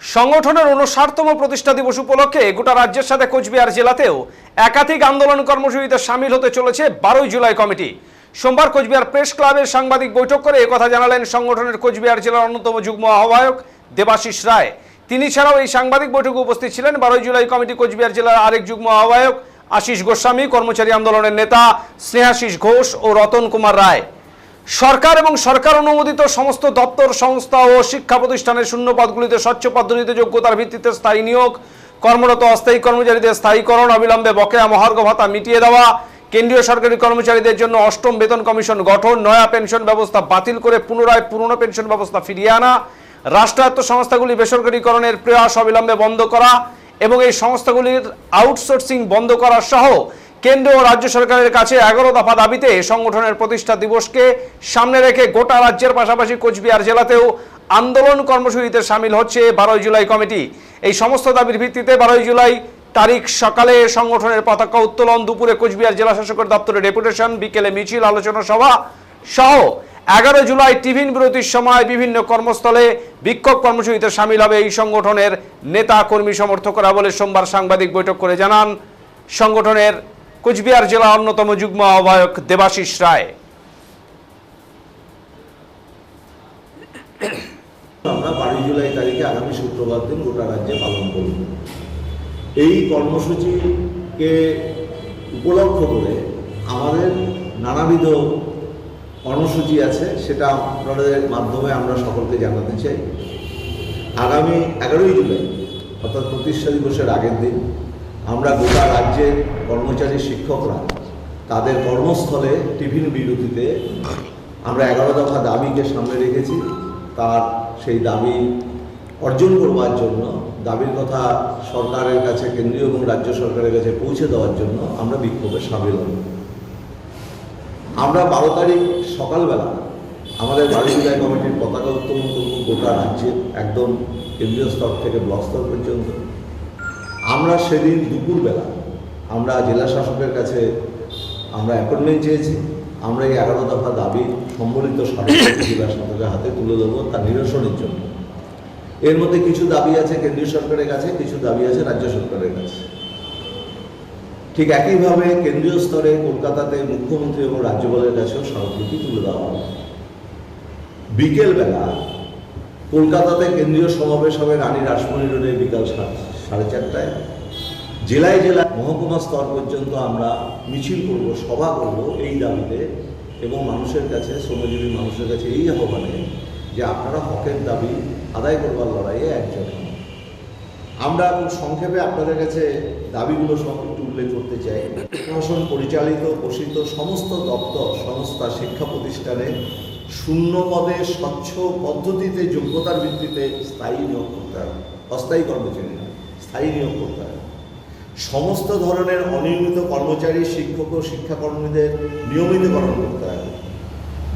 সংগঠনের উনষাটতম প্রতিষ্ঠা দিবস উপলক্ষে গোটা রাজ্যের সাথে কোচবিহার জেলাতেও একাধিক আন্দোলন কর্মসূচিতে সামিল হতে চলেছে বারোই জুলাই কমিটি। সোমবার কোচবিহার প্রেস ক্লাবের সাংবাদিক বৈঠক করে একথা জানালেন সংগঠনের কোচবিহার জেলার অন্যতম যুগ্ম আহ্বায়ক দেবাশিস রায়। তিনি ছাড়াও এই সাংবাদিক বৈঠকে উপস্থিত ছিলেন বারোই জুলাই কমিটি কোচবিহার জেলার আরেক যুগ্ম আহ্বায়ক আশিস গোস্বামী, কর্মচারী আন্দোলনের নেতা স্নেহাশিস ঘোষ ও রতন কুমার রায়। সরকার এবং সরকার অনুমোদিত সমস্ত দপ্তর, সংস্থা ও শিক্ষা প্রতিষ্ঠানের শূন্য পদগুলিতে স্বচ্ছ পদ্ধতিতে যোগ্যতার ভিত্তিতে স্থায়ী নিয়োগ, কর্মরত অস্থায়ী কর্মচারীদের স্থায়ীকরণ অবিলম্বে বকেয়া মহার্ঘ ভাতা মিটিয়ে দেওয়া, কেন্দ্রীয় সরকারি কর্মচারীদের জন্য অষ্টম বেতন কমিশন গঠন, নয়া পেনশন ব্যবস্থা বাতিল করে পুনরায় পুরনো পেনশন ব্যবস্থা ফিরিয়ে আনা, রাষ্ট্রায়ত্ত সংস্থাগুলি বেসরকারীকরণের প্রয়াস অবিলম্বে বন্ধ করা এবং এই সংস্থাগুলির আউটসোর্সিং বন্ধ করা সহ কেন্দ্র ও রাজ্য সরকারের কাছে এগারো দফা দাবিতে সংগঠনের প্রতিষ্ঠা দিবসকে সামনে রেখে গোটা রাজ্যের পাশাপাশি কোচবিহার জেলাতেও আন্দোলন কর্মসূচিতে সামিল হচ্ছে বারোই জুলাই কমিটি। এই সমস্ত দাবির ভিত্তিতে বারোই জুলাই তারিখ সকালে সংগঠনের পতাকা উত্তোলন, দুপুরে কোচবিহার জেলা শাসকের দপ্তরে ডেপুটেশন, বিকেলে মিছিল, আলোচনা সভা সহ এগারো জুলাই টিফিন বিরতির সময় বিভিন্ন কর্মস্থলে বিক্ষোভ কর্মসূচিতে সামিল হবে এই সংগঠনের নেতা, কর্মী, সমর্থকরা বলে সোমবার সাংবাদিক বৈঠক করে জানান। সংগঠনের কোচবিহার জেলা অন্যতম যুগ্ম আহ্বায়ক দেবাশিস রায়। আমরা বারোই জুলাই তারিখে আগামী শুক্রবার দিন গোটা রাজ্যে পালন করব। এই কর্মসূচিকে উপলক্ষ করে আমাদের নানাবিধ কর্মসূচি আছে, সেটা আপনাদের মাধ্যমে আমরা সকলকে জানাতে চাই। আগামী এগারোই জুলাই, অর্থাৎ প্রতিষ্ঠা দিবসের আগের দিন আমরা গোটা রাজ্যের কর্মচারী শিক্ষকরা তাদের কর্মস্থলে টিফিন বিরতিতে আমরা এগারো দফা দাবিকে সামনে রেখেছি। তার সেই দাবি অর্জন করবার জন্য, দাবির কথা সরকারের কাছে, কেন্দ্রীয় এবং রাজ্য সরকারের কাছে পৌঁছে দেওয়ার জন্য আমরা বিক্ষোভে সামিল হব। আমরা বারো তারিখ সকালবেলা আমাদের বাড়ি জেলায় কমিটির পতাকা উত্তোলন করব গোটা রাজ্যে একদম কেন্দ্রীয় স্তর থেকে ব্লক স্তর পর্যন্ত। আমরা সেদিন দুপুরবেলা আমরা জেলা শাসকের কাছে আমরা অ্যাপয়েন্টমেন্ট চেয়েছি। আমরা এই এগারো দফা দাবি সম্বলিত জেলা শাসকের হাতে তুলে দেবো তার নিরসনের জন্য। এর মধ্যে কিছু দাবি আছে কেন্দ্রীয় সরকারের কাছে, কিছু দাবি আছে রাজ্য সরকারের কাছে। ঠিক একইভাবে কেন্দ্রীয় স্তরে কলকাতাতে মুখ্যমন্ত্রী এবং রাজ্যপালের কাছেও স্মারকলিপি তুলে দেওয়া হবে। বিকেলবেলা কলকাতাতে কেন্দ্রীয় সমাবেশ হবে রানী রাসমণি রোডে বিকাল সা- সাড়ে চারটায়। জেলায় জেলায় মহকুমা স্তর পর্যন্ত আমরা মিছিল করব, সভা করব এই দাবিতে এবং মানুষের কাছে, শ্রমজীবী মানুষের কাছে এই আহ্বানে যে আপনারা হকের দাবি আদায় করবার লড়াইয়ে একজন। আমরা খুব সংক্ষেপে আপনাদের কাছে দাবিগুলো সব একটু উল্লেখ করতে চাই। প্রশাসন পরিচালিত, পোষিত সমস্ত দপ্তর, সংস্থা, শিক্ষা প্রতিষ্ঠানে শূন্য পদে স্বচ্ছ পদ্ধতিতে যোগ্যতার ভিত্তিতে স্থায়ী নিয়োগ করতে হবে। অস্থায়ী কর্মচারী স্থায়ী নিয়োগ করতে হবে সমস্ত ধরনের অনিয়মিত কর্মচারী, শিক্ষক ও শিক্ষাকর্মীদের নিয়মিতকরণ করতে হবে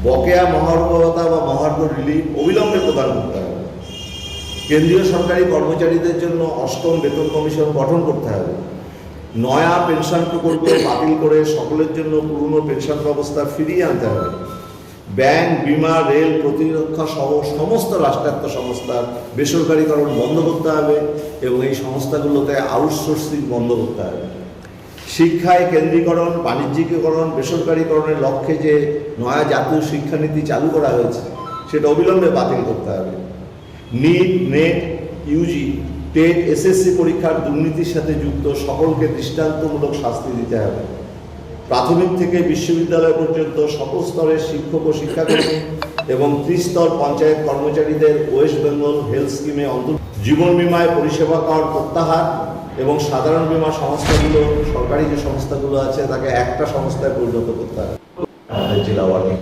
বকেয়া মহার্ঘতা বা মহার্ঘ রিলিফ অবিলম্বে প্রদান করতে হবে। কেন্দ্রীয় সরকারি কর্মচারীদের জন্য অষ্টম বেতন কমিশন গঠন করতে হবে। নয়া পেনশন প্রকল্প বাতিল করে সকলের জন্য পুরনো পেনশন ব্যবস্থা ফিরিয়ে আনতে হবে। ব্যাংক, বিমা, রেল, প্রতিরক্ষা সহ সমস্ত রাষ্ট্রায়ত্ত সংস্থার বেসরকারীকরণ বন্ধ করতে হবে এবং এই সংস্থাগুলোতে আউটসোর্সিং বন্ধ করতে হবে। শিক্ষায় কেন্দ্রীকরণ, বাণিজ্যিকীকরণ, বেসরকারীকরণের লক্ষ্যে যে নয়া জাতীয় শিক্ষানীতি চালু করা হয়েছে, সেটা অবিলম্বে বাতিল করতে হবে। NEET, NET, UG, TET, SSC পরীক্ষার দুর্নীতির সাথে যুক্ত সকলকে দৃষ্টান্তমূলক শাস্তি দিতে হবে। প্রাথমিক থেকে বিশ্ববিদ্যালয় পর্যন্ত সকল স্তরের শিক্ষক ও শিক্ষাকর্মী এবং ত্রিস্তর পঞ্চায়েত কর্মচারীদের ওয়েস্ট বেঙ্গল হেলথ স্কিমে অন্তর জীবন বিমায় পরিষেবা কর প্রত্যাহার এবং সাধারণ বিমা সংস্থাগুলো, সরকারি যে সংস্থাগুলো আছে, তাকে একটা সংস্থায় পরিণত করতে হবে জেলা ওয়ার্কিং